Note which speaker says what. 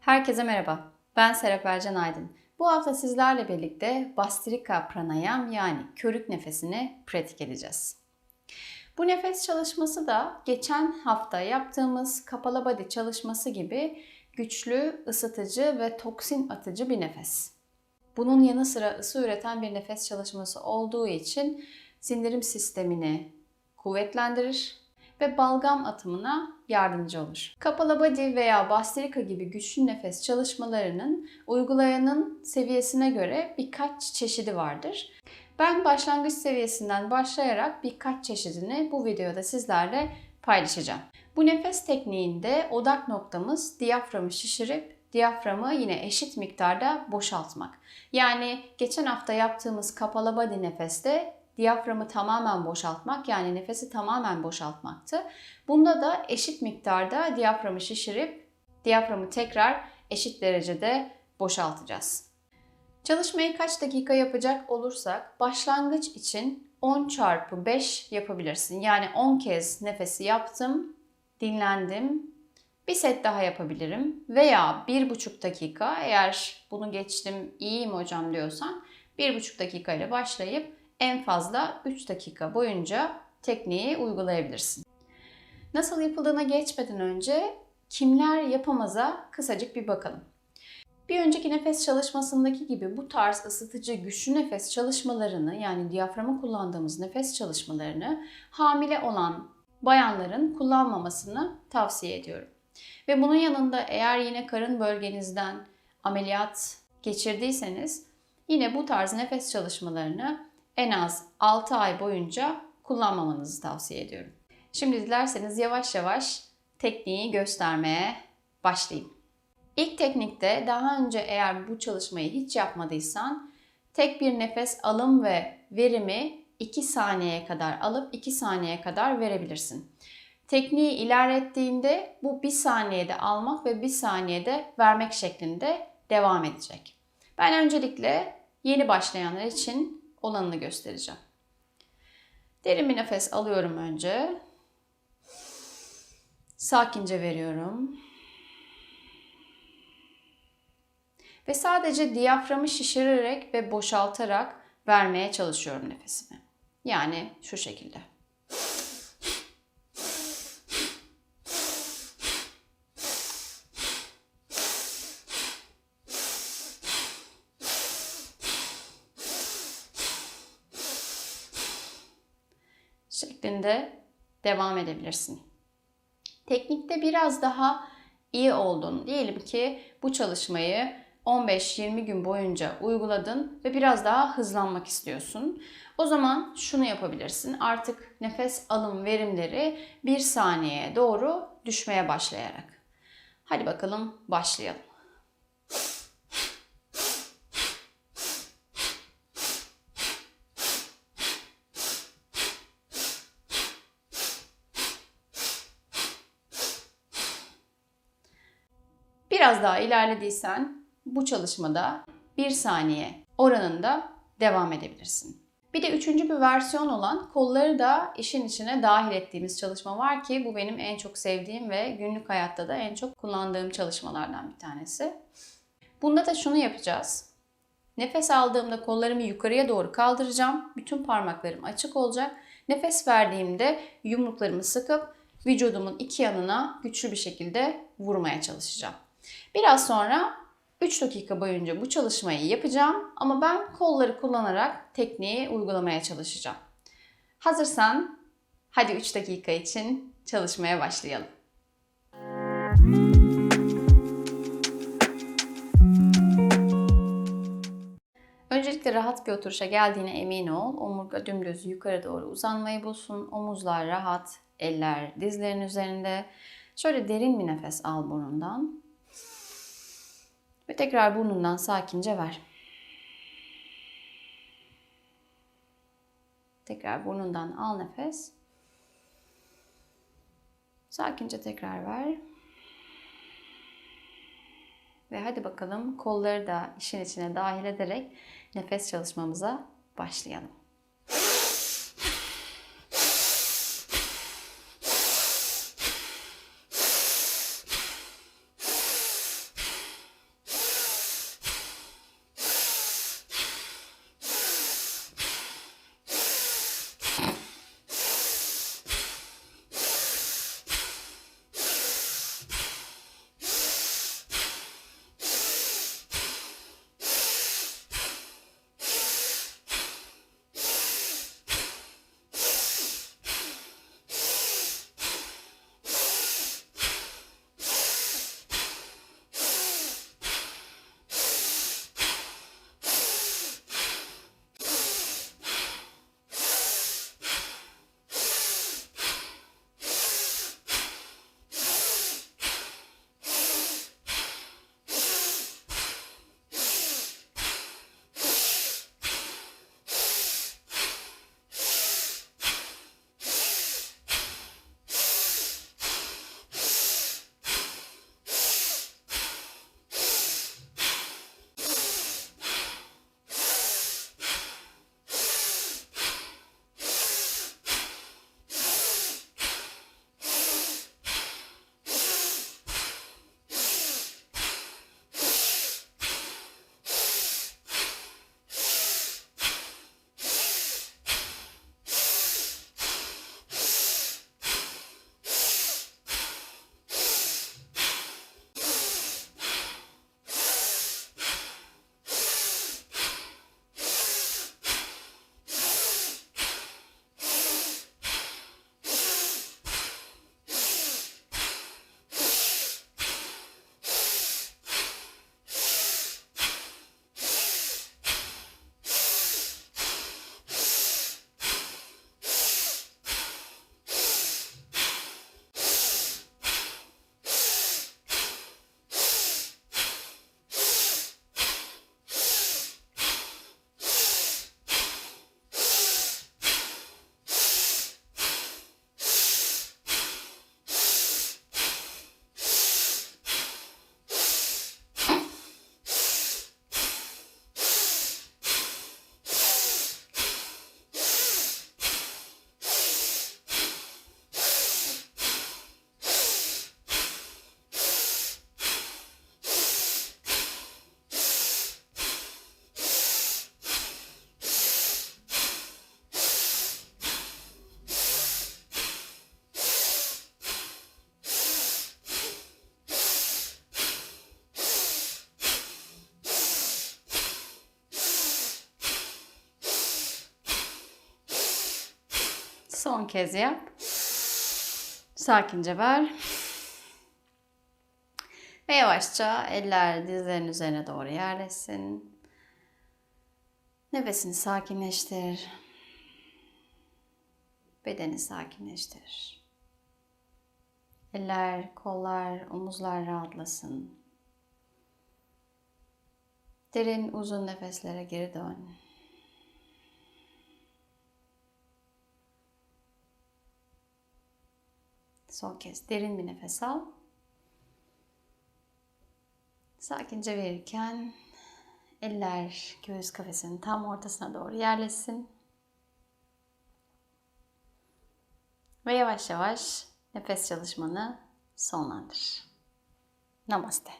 Speaker 1: Herkese merhaba. Ben Serap Ercan Aydın. Bu hafta sizlerle birlikte Bastrika Pranayam yani körük nefesini pratik edeceğiz. Bu nefes çalışması da geçen hafta yaptığımız kapalı body çalışması gibi güçlü, ısıtıcı ve toksin atıcı bir nefes. Bunun yanı sıra ısı üreten bir nefes çalışması olduğu için sindirim sistemini kuvvetlendirir ve balgam atımına yardımcı olur. Kapalı body veya bastrika gibi güçlü nefes çalışmalarının uygulayanın seviyesine göre birkaç çeşidi vardır. Ben başlangıç seviyesinden başlayarak birkaç çeşidini bu videoda sizlerle paylaşacağım. Bu nefes tekniğinde odak noktamız diyaframı şişirip diyaframı yine eşit miktarda boşaltmak. Yani geçen hafta yaptığımız kapalı body nefeste diyaframı tamamen boşaltmak yani nefesi tamamen boşaltmaktı. Bunda da eşit miktarda diyaframı şişirip diyaframı tekrar eşit derecede boşaltacağız. Çalışmayı kaç dakika yapacak olursak başlangıç için 10 çarpı 5 yapabilirsin. Yani 10 kez nefesi yaptım, dinlendim, bir set daha yapabilirim veya 1,5 dakika eğer bunu geçtim iyiyim hocam diyorsan 1,5 dakika ile başlayıp en fazla 3 dakika boyunca tekniği uygulayabilirsin. Nasıl yapıldığına geçmeden önce kimler yapamaza kısacık bir bakalım. Bir önceki nefes çalışmasındaki gibi bu tarz ısıtıcı güçlü nefes çalışmalarını yani diyaframı kullandığımız nefes çalışmalarını hamile olan bayanların kullanmamasını tavsiye ediyorum. Ve bunun yanında eğer yine karın bölgenizden ameliyat geçirdiyseniz yine bu tarz nefes çalışmalarını en az 6 ay boyunca kullanmamanızı tavsiye ediyorum. Şimdi dilerseniz yavaş yavaş tekniği göstermeye başlayayım. İlk teknikte daha önce eğer bu çalışmayı hiç yapmadıysan tek bir nefes alım ve verimi 2 saniyeye kadar alıp 2 saniyeye kadar verebilirsin. Tekniği ilerlettiğinde bu 1 saniyede almak ve 1 saniyede vermek şeklinde devam edecek. Ben öncelikle yeni başlayanlar için olanını göstereceğim. Derin bir nefes alıyorum önce. Sakince veriyorum. Ve sadece diyaframı şişirerek ve boşaltarak vermeye çalışıyorum nefesimi. Yani şu şekilde. Şeklinde devam edebilirsin. Teknikte biraz daha iyi oldun. Diyelim ki bu çalışmayı 15-20 gün boyunca uyguladın ve biraz daha hızlanmak istiyorsun. O zaman şunu yapabilirsin. Artık nefes alım verimleri 1 saniyeye doğru düşmeye başlayarak. Hadi bakalım başlayalım. Biraz daha ilerlediysen bu çalışmada 1 saniye oranında devam edebilirsin. Bir de üçüncü bir versiyon olan kolları da işin içine dahil ettiğimiz çalışma var ki bu benim en çok sevdiğim ve günlük hayatta da en çok kullandığım çalışmalardan bir tanesi. Bunda da şunu yapacağız. Nefes aldığımda kollarımı yukarıya doğru kaldıracağım. Bütün parmaklarım açık olacak. Nefes verdiğimde yumruklarımı sıkıp vücudumun iki yanına güçlü bir şekilde vurmaya çalışacağım. Biraz sonra 3 dakika boyunca bu çalışmayı yapacağım ama ben kolları kullanarak tekniği uygulamaya çalışacağım. Hazırsan hadi 3 dakika için çalışmaya başlayalım. Öncelikle rahat bir oturuşa geldiğine emin ol. Omurga dümdüz yukarı doğru uzanmayı bulsun. Omuzlar rahat, eller dizlerin üzerinde. Şöyle derin bir nefes al burnundan. Ve tekrar burnundan sakince ver. Tekrar burnundan al nefes. Sakince tekrar ver. Ve hadi bakalım kolları da işin içine dahil ederek nefes çalışmamıza başlayalım. Son kez yap. Sakince ver. Ve yavaşça eller dizlerin üzerine doğru yerleşsin. Nefesini sakinleştir. Bedeni sakinleştir. Eller, kollar, omuzlar rahatlasın. Derin uzun nefeslere geri dön. Son kez derin bir nefes al. Sakince verirken eller göğüs kafesinin tam ortasına doğru yerleşsin. Ve yavaş yavaş nefes çalışmanı sonlandır. Namaste.